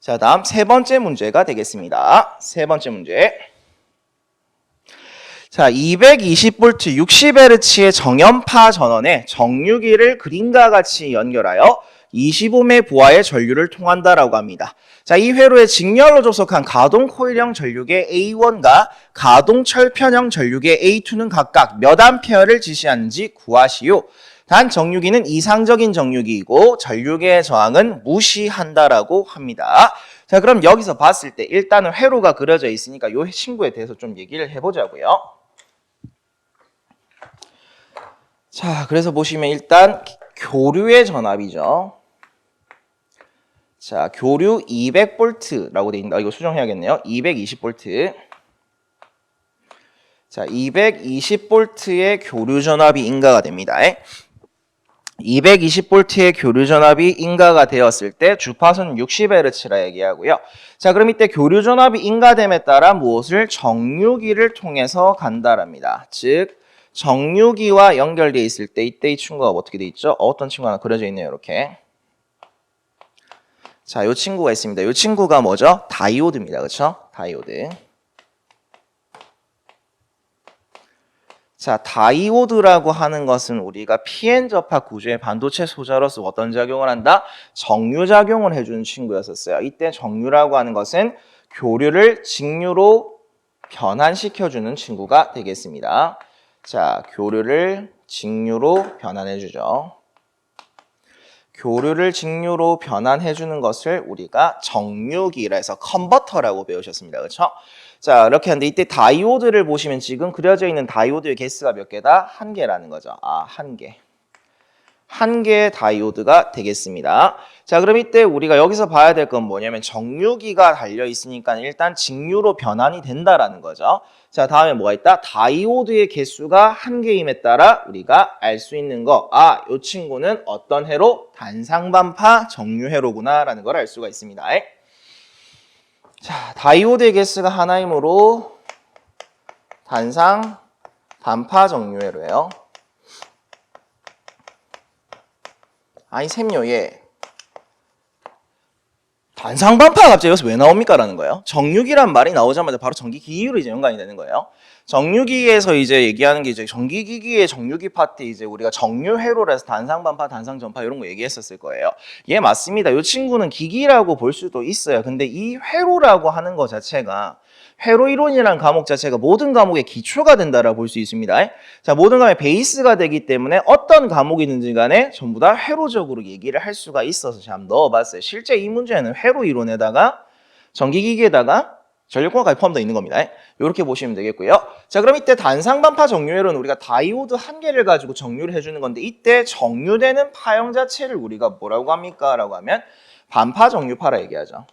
자, 다음 세 번째 문제가 되겠습니다. 세 번째 문제. 자, 220V 60Hz의 정연파 전원에 정유기를 그림과 같이 연결하여 25매 부하의 전류를 통한다라고 합니다. 자, 이 회로에 직렬로 조속한 가동 코일형 전류계 A1과 가동 철편형 전류계 A2는 각각 몇 암페어를 지시하는지 구하시오. 단 정유기는 이상적인 정유기이고 전류계의 저항은 무시한다라고 합니다. 자, 그럼 여기서 봤을 때 일단은 회로가 그려져 있으니까 이 친구에 대해서 좀 얘기를 해보자고요. 자, 그래서 보시면 일단 교류의 전압이죠. 자, 교류 200V라고 돼 있는데, 아, 이거 수정해야겠네요. 220V. 자, 220V의 교류 전압이 인가가 됩니다. 220V의 교류 전압이 인가가 되었을 때 주파수는 60Hz라 얘기하고요. 자, 그럼 이때 교류 전압이 인가됨에 따라 무엇을 정유기를 통해서 간다랍니다. 즉, 정유기와 연결되어 있을 때 이때 이 친구가 어떻게 돼 있죠? 어떤 친구가 그려져 있네요. 이렇게. 자, 이 친구가 있습니다. 이 친구가 뭐죠? 다이오드입니다. 그렇죠? 다이오드. 자, 다이오드라고 하는 것은 우리가 PN 접합 구조의 반도체 소자로서 어떤 작용을 한다? 정유 작용을 해주는 친구였었어요. 이때 정유라고 하는 것은 교류를 직류로 변환시켜주는 친구가 되겠습니다. 자, 교류를 직류로 변환해주죠. 교류를 직류로 변환해 주는 것을 우리가 정유기라 해서 컨버터라고 배우셨습니다. 그렇죠? 자, 이렇게 하는데 이때 다이오드를 보시면 지금 그려져 있는 다이오드의 개수가 몇 개다? 한 개라는 거죠. 아, 한 개. 한 개의 다이오드가 되겠습니다. 자, 그럼 이때 우리가 여기서 봐야 될 건 뭐냐면 정유기가 달려 있으니까 일단 직류로 변환이 된다라는 거죠. 자, 다음에 뭐가 있다? 다이오드의 개수가 한 개임에 따라 우리가 알 수 있는 거. 아, 이 친구는 어떤 회로? 단상반파 정유회로구나라는 걸 알 수가 있습니다. 자, 다이오드의 개수가 하나이므로 단상 반파 정유회로예요. 아니 샘요 예. 단상반파가 갑자기 여기서 왜 나옵니까? 라는 거예요. 정유기란 말이 나오자마자 바로 전기기기로 이제 연관이 되는 거예요. 정유기에서 이제 얘기하는 게 이제 전기기기의 정유기 파트 이제 우리가 정유회로를 해서 단상반파, 단상전파 이런 거 얘기했었을 거예요. 예, 맞습니다. 이 친구는 기기라고 볼 수도 있어요. 근데 이 회로라고 하는 것 자체가 회로 이론이라는 과목 자체가 모든 과목의 기초가 된다라고 볼 수 있습니다. 자, 모든 과목의 베이스가 되기 때문에 어떤 과목이든지 간에 전부 다 회로적으로 얘기를 할 수가 있어서 한번 넣어봤어요. 실제 이 문제는 회로 이론에다가 전기기기에다가 전력공학까지 포함되어 있는 겁니다. 이렇게 보시면 되겠고요. 자, 그럼 이때 단상반파 정유회로는 우리가 다이오드 한 개를 가지고 정유를 해주는 건데 이때 정유되는 파형 자체를 우리가 뭐라고 합니까? 라고 하면 반파 정유파라 얘기하죠.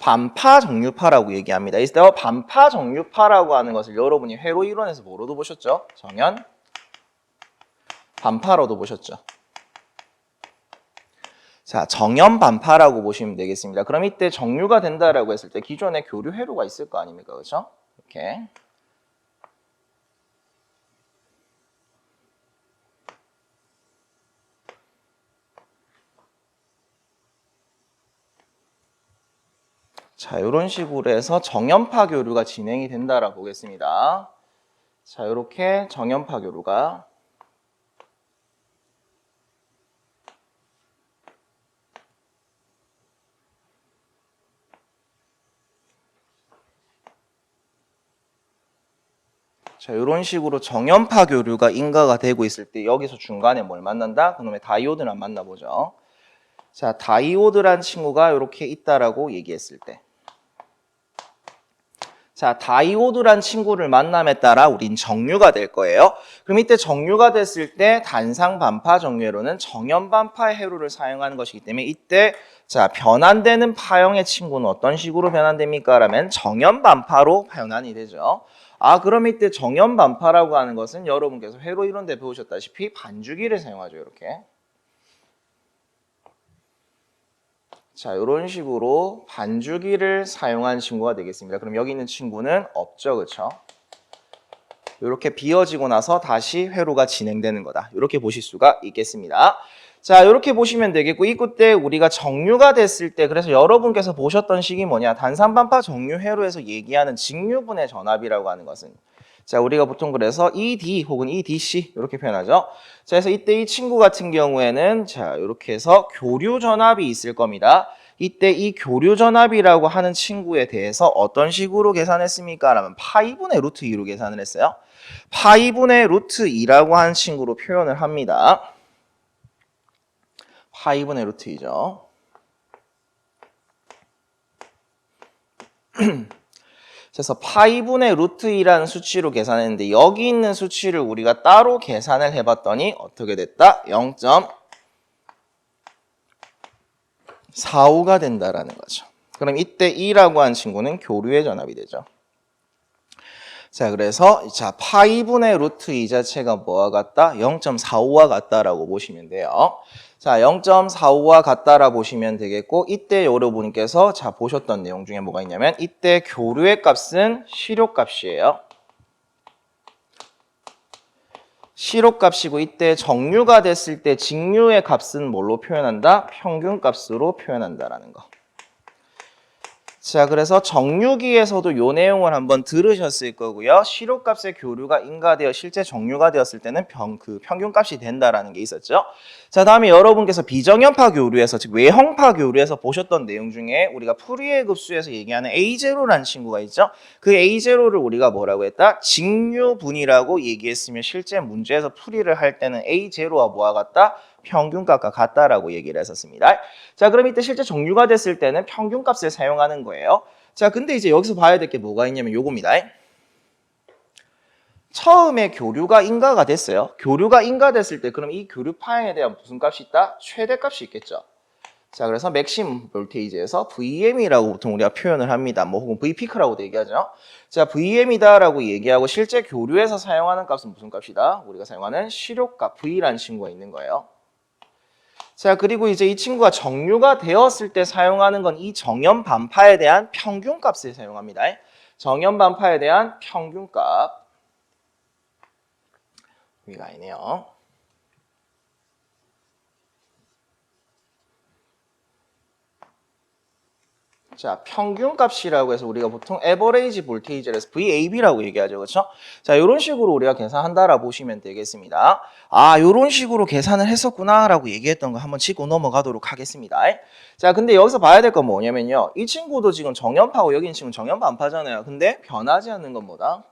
반파 정유파라고 얘기합니다. 이때 반파 정유파라고 하는 것을 여러분이 회로 이론에서 뭐로도 보셨죠? 정연 반파로도 보셨죠? 자, 정연 반파라고 보시면 되겠습니다. 그럼 이때 정유가 된다라고 했을 때 기존에 교류 회로가 있을 거 아닙니까? 그렇죠? 이렇게 자, 이런 식으로 해서 정연파 교류가 진행이 된다라고 보겠습니다. 자, 이렇게 정연파 교류가 자, 이런 식으로 정연파 교류가 인가가 되고 있을 때 여기서 중간에 뭘 만난다? 그놈의 다이오드를 만나보죠. 자, 다이오드란 친구가 이렇게 있다라고 얘기했을 때 자, 다이오드란 친구를 만남에 따라 우린 정류가 될 거예요. 그럼 이때 정류가 됐을 때 단상 반파 정류회로는 정연 반파의 회로를 사용하는 것이기 때문에 이때 자, 변환되는 파형의 친구는 어떤 식으로 변환됩니까? 라면 정연 반파로 변환이 되죠. 아, 그럼 이때 정연 반파라고 하는 것은 여러분께서 회로 이론 데 배우셨다시피 반주기를 사용하죠. 이렇게. 자, 이런 식으로 반주기를 사용한 친구가 되겠습니다. 그럼 여기 있는 친구는 없죠, 그렇죠? 이렇게 비워지고 나서 다시 회로가 진행되는 거다. 이렇게 보실 수가 있겠습니다. 자, 이렇게 보시면 되겠고, 이때 때 우리가 정류가 됐을 때, 그래서 여러분께서 보셨던 식이 뭐냐, 단산반파 정류 회로에서 얘기하는 직류분의 전압이라고 하는 것은 자, 우리가 보통 그래서 ED 혹은 EDC 이렇게 표현하죠. 자, 그래서 이때 이 친구 같은 경우에는 자, 이렇게 해서 교류 전압이 있을 겁니다. 이때 이 교류 전압이라고 하는 친구에 대해서 어떤 식으로 계산했습니까? 라면 파이분의 루트 2로 계산을 했어요. 파이분의 루트 2라고 하는 친구로 표현을 합니다. 파이분의 루트 2죠. 그래서 파이분의 루트 2라는 수치로 계산했는데 여기 있는 수치를 우리가 따로 계산을 해봤더니 어떻게 됐다? 0.45가 된다라는 거죠. 그럼 이때 2라고 한 친구는 교류의 전압이 되죠. 자, 그래서 자 파이분의 루트 2 자체가 뭐와 같다? 0.45와 같다라고 보시면 돼요. 자, 0.45와 같다라 보시면 되겠고 이때 여러분께서 자 보셨던 내용 중에 뭐가 있냐면 이때 교류의 값은 시료값이에요. 시료값이고 이때 정류가 됐을 때 직류의 값은 뭘로 표현한다? 평균값으로 표현한다라는 거. 자, 그래서 정류기에서도 요 내용을 한번 들으셨을 거고요. 시료값의 교류가 인가되어 실제 정류가 되었을 때는 평, 그 평균값이 된다라는 게 있었죠. 자, 다음에 여러분께서 비정연파 교류에서 즉 외형파 교류에서 보셨던 내용 중에 우리가 풀이의 급수에서 얘기하는 A0라는 친구가 있죠. 그 A0를 우리가 뭐라고 했다? 직류분이라고 얘기했으면 실제 문제에서 풀이를 할 때는 A0와 뭐와 같다? 평균값과 같다라고 얘기를 했었습니다. 자, 그럼 이때 실제 정류가 됐을 때는 평균값을 사용하는 거예요. 자, 근데 이제 여기서 봐야 될 게 뭐가 있냐면 요겁니다. 처음에 교류가 인가가 됐어요. 교류가 인가됐을 때 그럼 이 교류 파행에 대한 무슨 값이 있다? 최대값이 있겠죠. 자, 그래서 맥심 볼테이지에서 VM이라고 보통 우리가 표현을 합니다. 뭐 혹은 V피크라고도 얘기하죠. 자, VM이다라고 얘기하고 실제 교류에서 사용하는 값은 무슨 값이다? 우리가 사용하는 시료값 V라는 친구가 있는 거예요. 자, 그리고 이제 이 친구가 정류가 되었을 때 사용하는 건 이 정연 반파에 대한 평균값을 사용합니다. 정연 반파에 대한 평균값. 여기가 아니네요. 자, 평균값이라고 해서 우리가 보통 average voltage에서 VAB라고 얘기하죠. 그렇죠? 자, 이런 식으로 우리가 계산한다라 보시면 되겠습니다. 아, 이런 식으로 계산을 했었구나라고 얘기했던 거 한번 짚고 넘어가도록 하겠습니다. 자, 근데 여기서 봐야 될 건 뭐냐면요. 이 친구도 지금 정연파고 여기 있는 친구는 정연반파잖아요. 근데 변하지 않는 건 뭐다?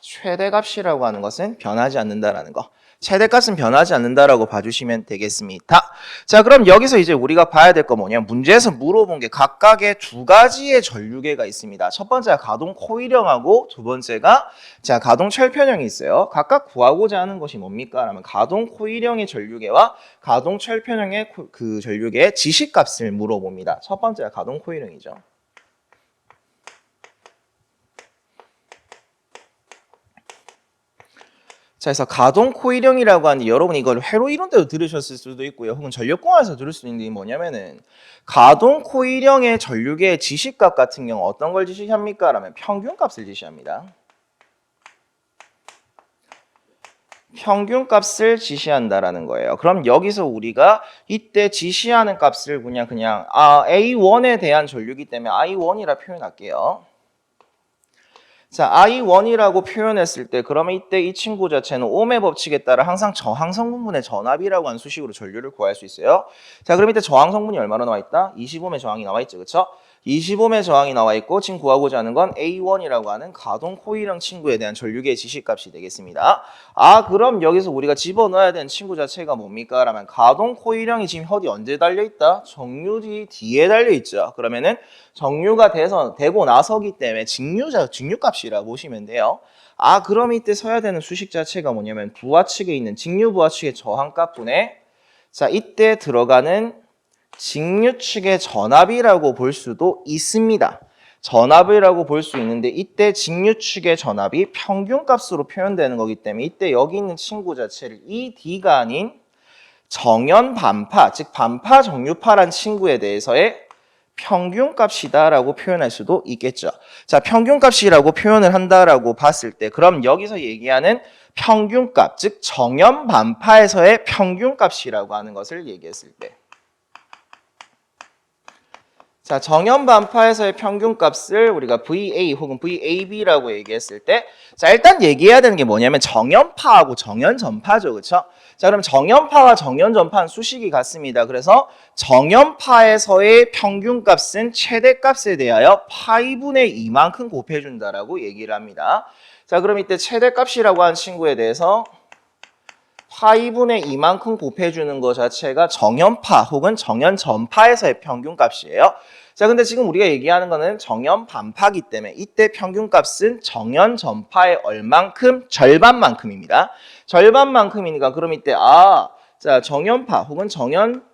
최대값이라고 하는 것은 변하지 않는다라는 거. 최대값은 변하지 않는다라고 봐주시면 되겠습니다. 자, 그럼 여기서 이제 우리가 봐야 될 거 뭐냐? 문제에서 물어본 게 각각의 두 가지의 전류계가 있습니다. 첫 번째가 가동 코일형하고 두 번째가 자 가동 철편형이 있어요. 각각 구하고자 하는 것이 뭡니까? 라면 가동 코일형의 전류계와 가동 철편형의 코- 그 전류계의 지시값을 물어봅니다. 첫 번째가 가동 코일형이죠. 자, 그래서 가동 코일형이라고 하는데 여러분 이걸 회로 이론 때도 들으셨을 수도 있고요. 혹은 전력공학에서 들을 수 있는 게 뭐냐면은 가동 코일형의 전류계의 지시값 같은 경우 어떤 걸 지시합니까? 라면 평균값을 지시합니다. 평균값을 지시한다라는 거예요. 그럼 여기서 우리가 이때 지시하는 값을 그냥 그냥 아, A1에 대한 전류기 때문에 I1이라 표현할게요. 자, I1이라고 표현했을 때 그러면 이때 이 친구 자체는 오음의 법칙에 따라 항상 저항 성분분의 전압이라고 하는 수식으로 전류를 구할 수 있어요. 자, 그럼 이때 저항 성분이 얼마나 나와 있다? 25의 저항이 나와 있죠. 그렇죠? 25의 저항이 나와 있고 지금 구하고자 하는 건 A1이라고 하는 가동 코일형 친구에 대한 전류계의 지시값이 되겠습니다. 아, 그럼 여기서 우리가 집어넣어야 되는 친구 자체가 뭡니까? 라면 가동 코일형이 지금 어디 언제 달려 있다? 정류지 뒤에 달려 있죠. 그러면은 정류가 돼서 되고 나서기 때문에 직류자 직류값이라 보시면 돼요. 아, 그럼 이때 써야 되는 수식 자체가 뭐냐면 부하 측에 있는 직류 부하 측의 저항값분에 자, 이때 들어가는 직류 측의 전압이라고 볼 수도 있습니다. 전압이라고 볼 수 있는데 이때 직류 측의 전압이 평균값으로 표현되는 거기 때문에 이때 여기 있는 친구 자체를 이 D가 아닌 정연 반파, 즉 반파 정유파란 친구에 대해서의 평균값이다라고 표현할 수도 있겠죠. 자, 평균값이라고 표현을 한다라고 봤을 때 그럼 여기서 얘기하는 평균값, 즉 정연 반파에서의 평균값이라고 하는 것을 얘기했을 때 자, 정연 반파에서의 평균값을 우리가 VA 혹은 VAB라고 얘기했을 때, 자, 일단 얘기해야 되는 게 뭐냐면 정연파하고 정연전파죠. 그쵸? 자, 그럼 정연파와 정연전파는 수식이 같습니다. 그래서 정연파에서의 평균값은 최대값에 대하여 파이분의 2만큼 곱해 준다라고 얘기를 합니다. 자, 그럼 이때 최대값이라고 한 친구에 대해서 파이분의 2만큼 곱해주는 것 자체가 정연파 혹은 정연전파에서의 평균값이에요. 자, 근데 지금 우리가 얘기하는 거는 정연반파기 때문에 이때 평균값은 정연전파의 얼만큼? 절반만큼입니다. 절반만큼이니까 그럼 이때 아, 자, 정연파 혹은 정연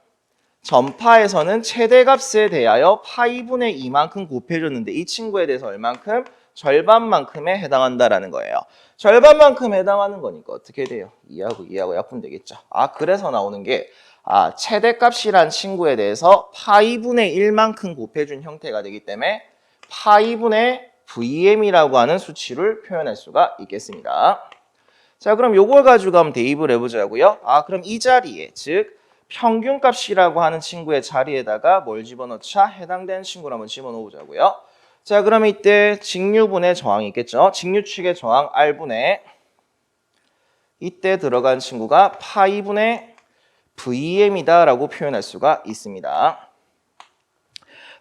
전파에서는 최대값에 대하여 파이분의 2만큼 곱해줬는데 이 친구에 대해서 얼만큼? 절반만큼에 해당한다라는 거예요. 절반만큼 해당하는 거니까 어떻게 돼요? 2하고 2하고 약분 되겠죠. 아 그래서 나오는 게 아, 최대값이란 친구에 대해서 파이분의 1만큼 곱해준 형태가 되기 때문에 파이분의 VM이라고 하는 수치를 표현할 수가 있겠습니다. 자 그럼 요걸 가지고 한번 대입을 해보자고요. 아 그럼 이 자리에 즉 평균값이라고 하는 친구의 자리에다가 뭘 집어넣자? 해당되는 친구를 한번 집어넣어보자고요. 자, 그러면 이때 직류분의 저항이 있겠죠? 직류축의 저항 R분의 이때 들어간 친구가 파이분의 VM이다라고 표현할 수가 있습니다.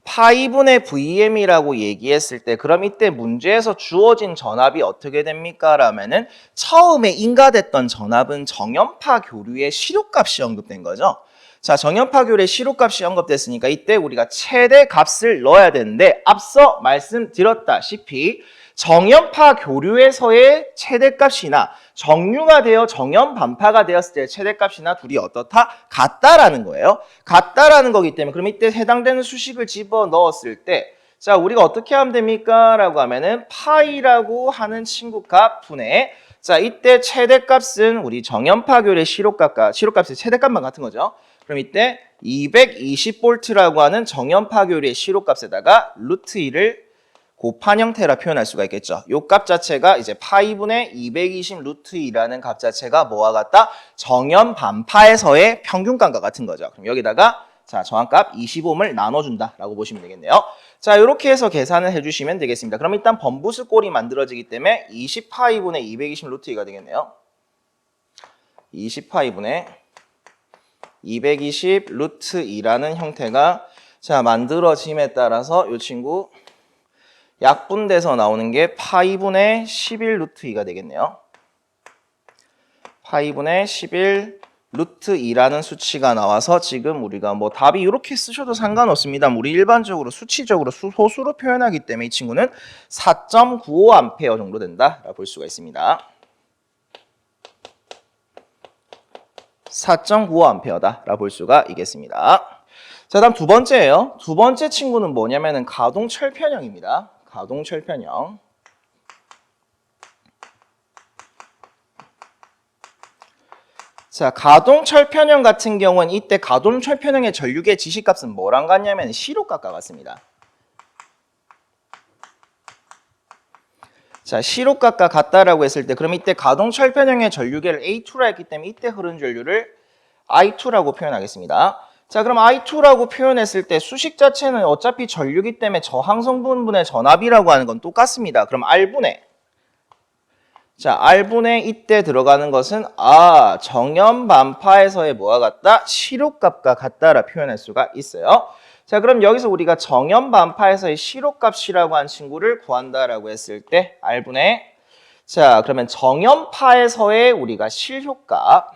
파이분의 VM이라고 얘기했을 때 그럼 이때 문제에서 주어진 전압이 어떻게 됩니까? 라면은 처음에 인가됐던 전압은 정연파 교류의 시료값이 언급된 거죠. 자, 정연파 교류의 시료값이 언급됐으니까 이때 우리가 최대 값을 넣어야 되는데 앞서 말씀드렸다시피 정연파 교류에서의 최대값이나 정류가 되어 정연 반파가 되었을 때 최대값이나 둘이 어떻다? 같다라는 거예요. 같다라는 거기 때문에 그럼 이때 해당되는 수식을 집어 넣었을 때 자, 우리가 어떻게 하면 됩니까? 라고 하면은 파이라고 하는 친구 값 분의 자, 이때 최대값은 우리 정연파 교류의 시료값과 시료값의 최대값만 같은 거죠. 그럼 이때 220볼트라고 하는 정연파 교류의 시료값에다가 루트 2를 곱한 형태라 표현할 수가 있겠죠. 요 값 자체가 이제 파이분의 220 루트 2라는 값 자체가 뭐와 같다? 정연 반파에서의 평균값과 같은 거죠. 그럼 여기다가 자 정한값 25을 나눠준다라고 보시면 되겠네요. 자 이렇게 해서 계산을 해주시면 되겠습니다. 그럼 일단 번부수 꼴이 만들어지기 때문에 20파이분의 220 루트 2가 되겠네요. 20파이분의 220 루트 2라는 형태가 자 만들어짐에 따라서 이 친구 약분돼서 나오는 게 파이분의 11 루트 2가 되겠네요. 파이분의 11 루트 2라는 수치가 나와서 지금 우리가 뭐 답이 이렇게 쓰셔도 상관없습니다. 우리 일반적으로 수치적으로 수, 소수로 표현하기 때문에 이 친구는 4.95A 정도 된다 볼 수가 있습니다. 4.95A다 볼 수가 있겠습니다. 자, 다음 두 번째예요. 두 번째 친구는 뭐냐면은 가동 철편형입니다. 가동 철편형. 자, 가동 철 편형 같은 경우는 이때 가동 철 편형의 전류계 지시값은 뭐랑 같냐면 시로값과 같습니다. 자, 시로값과 같다라고 했을 때 그럼 이때 가동 철편형의 전류계를 A2라 했기 때문에 이때 흐른 전류를 I2라고 표현하겠습니다. 자, 그럼 I2라고 표현했을 때 수식 자체는 어차피 전류기 때문에 저항 성분분의 전압이라고 하는 건 똑같습니다. 그럼 R분의 자, R분의 이때 들어가는 것은 아, 정연 반파에서의 뭐와 같다? 시료값과 같다라 표현할 수가 있어요. 자, 그럼 여기서 우리가 정연 반파에서의 시료값이라고 한 친구를 구한다라고 했을 때 R분의 자, 그러면 정연파에서의 우리가 실효값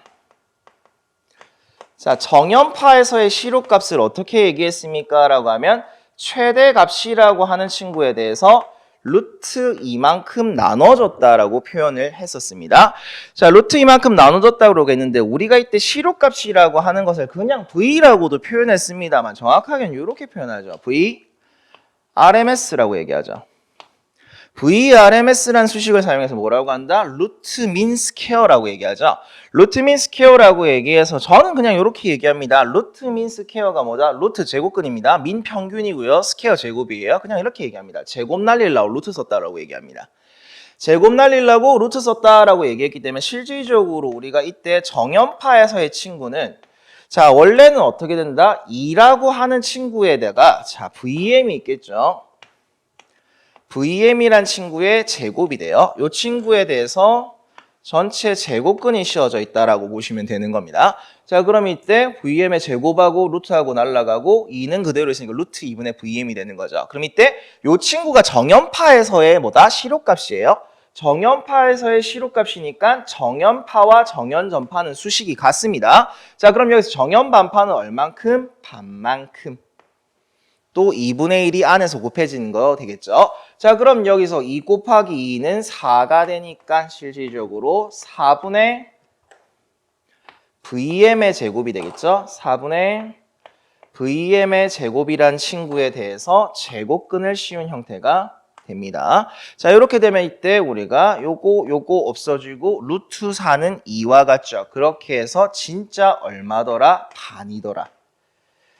자, 정연파에서의 시료값을 어떻게 얘기했습니까? 라고 하면 최대값이라고 하는 친구에 대해서 루트 2만큼 나눠줬다라고 표현을 했었습니다. 자, 루트 2만큼 나눠줬다 그러겠는데 우리가 이때 시료값이라고 하는 것을 그냥 V라고도 표현했습니다만 정확하게는 이렇게 표현하죠. V RMS라고 얘기하죠. VRMS라는 수식을 사용해서 뭐라고 한다? 루트 민 스퀘어라고 얘기하죠. 루트 민 스퀘어라고 얘기해서 저는 그냥 이렇게 얘기합니다. 루트 민 스퀘어가 뭐다? 루트 제곱근입니다. 민 평균이고요. 스퀘어 제곱이에요. 그냥 이렇게 얘기합니다. 제곱 날리려고 루트 썼다라고 얘기합니다. 제곱 날리려고 루트 썼다라고 얘기했기 때문에 실질적으로 우리가 이때 정연파에서의 친구는 자 원래는 어떻게 된다? 2라고 하는 친구에다가 자 VM이 있겠죠. VM이란 친구의 제곱이 돼요. 이 친구에 대해서 전체 제곱근이 씌워져 있다라고 보시면 되는 겁니다. 자, 그럼 이때 VM의 제곱하고 루트하고 날라가고 2는 그대로 있으니까 루트 2분의 VM이 되는 거죠. 그럼 이때 이 친구가 정연파에서의 뭐다? 시료값이에요. 정연파에서의 시료값이니까 정연파와 정연전파는 수식이 같습니다. 자, 그럼 여기서 정연반파는 얼만큼? 반만큼. 또 2분의 1이 안에서 곱해지는 거 되겠죠? 자, 그럼 여기서 2 곱하기 2는 4가 되니까 실질적으로 4분의 VM의 제곱이 되겠죠? 4분의 VM의 제곱이란 친구에 대해서 제곱근을 씌운 형태가 됩니다. 자, 이렇게 되면 이때 우리가 요거 요거 없어지고 루트 4는 2와 같죠. 그렇게 해서 진짜 얼마더라? 반이더라.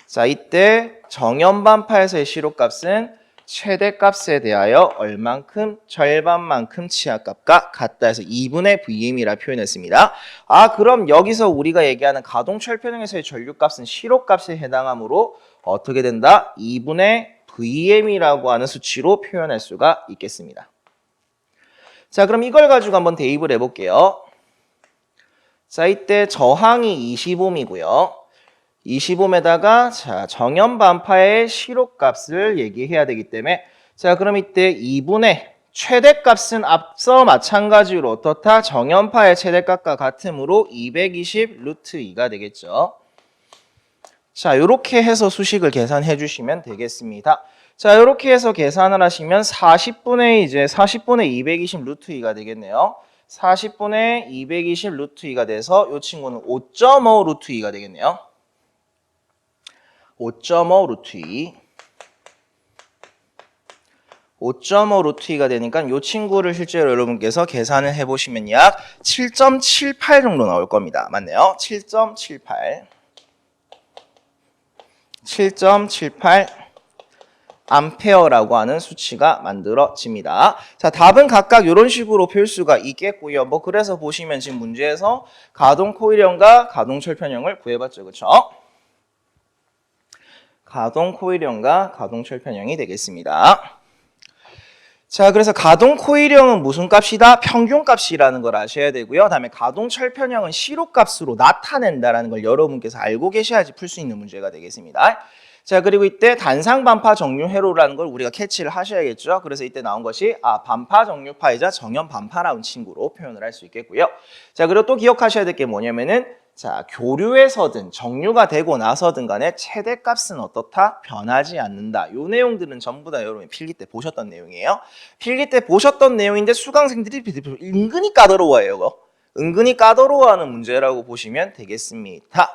자, 이때 정연반파에서의 시로값은 최대값에 대하여 얼만큼 절반만큼 치하값과 같다 해서 2분의 VM이라 표현했습니다. 아, 그럼 여기서 우리가 얘기하는 가동철편형에서의 전류값은 시로값에 해당하므로 어떻게 된다? 2분의 VM이라고 하는 수치로 표현할 수가 있겠습니다. 자, 그럼 이걸 가지고 한번 대입을 해볼게요. 자, 이때 저항이 20옴이고요. 25에다가 자 정연 반파의 시로값을 얘기해야 되기 때문에 자 그럼 이때 2분의 최대값은 앞서 마찬가지로 어떻다? 정연파의 최대값과 같으므로 220 루트 2가 되겠죠. 자 이렇게 해서 수식을 계산해 주시면 되겠습니다. 자 이렇게 해서 계산을 하시면 40분의 이제 40분의 220 루트 2가 되겠네요. 40분의 220 루트 2가 돼서 이 친구는 5.5 루트 2가 되겠네요. 5.5 루트 2 5.5 루트 2가 되니까 이 친구를 실제로 여러분께서 계산을 해보시면 약 7.78 정도 나올 겁니다. 맞네요. 7.78 7.78 암페어라고 하는 수치가 만들어집니다. 자, 답은 각각 이런 식으로 펼 수가 있겠고요. 뭐 그래서 보시면 지금 문제에서 가동 코일형과 가동 철편형을 구해봤죠. 그렇죠? 가동 코일형과 가동 철편형이 되겠습니다. 자, 그래서 가동 코일형은 무슨 값이다? 평균 값이라는 걸 아셔야 되고요. 다음에 가동 철편형은 시로 값으로 나타낸다라는 걸 여러분께서 알고 계셔야지 풀 수 있는 문제가 되겠습니다. 자, 그리고 이때 단상 반파 정류 회로라는 걸 우리가 캐치를 하셔야겠죠. 그래서 이때 나온 것이 아, 반파 정류파이자 정연 반파라는 친구로 표현을 할 수 있겠고요. 자, 그리고 또 기억하셔야 될 게 뭐냐면은 자, 교류에서든 정류가 되고 나서든 간에 최대값은 어떻다? 변하지 않는다. 요 내용들은 전부 다 여러분이 필기 때 보셨던 내용이에요. 필기 때 보셨던 내용인데 수강생들이 은근히 까다로워해요. 이거. 은근히 까다로워하는 문제라고 보시면 되겠습니다.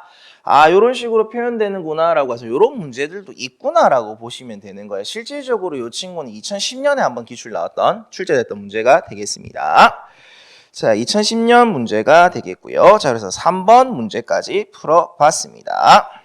아, 요런 식으로 표현되는구나 라고 해서 요런 문제들도 있구나 라고 보시면 되는 거예요. 실질적으로 요 친구는 2010년에 한번 기출 나왔던 출제됐던 문제가 되겠습니다. 자, 2010년 문제가 되겠고요. 자, 그래서 3번 문제까지 풀어봤습니다.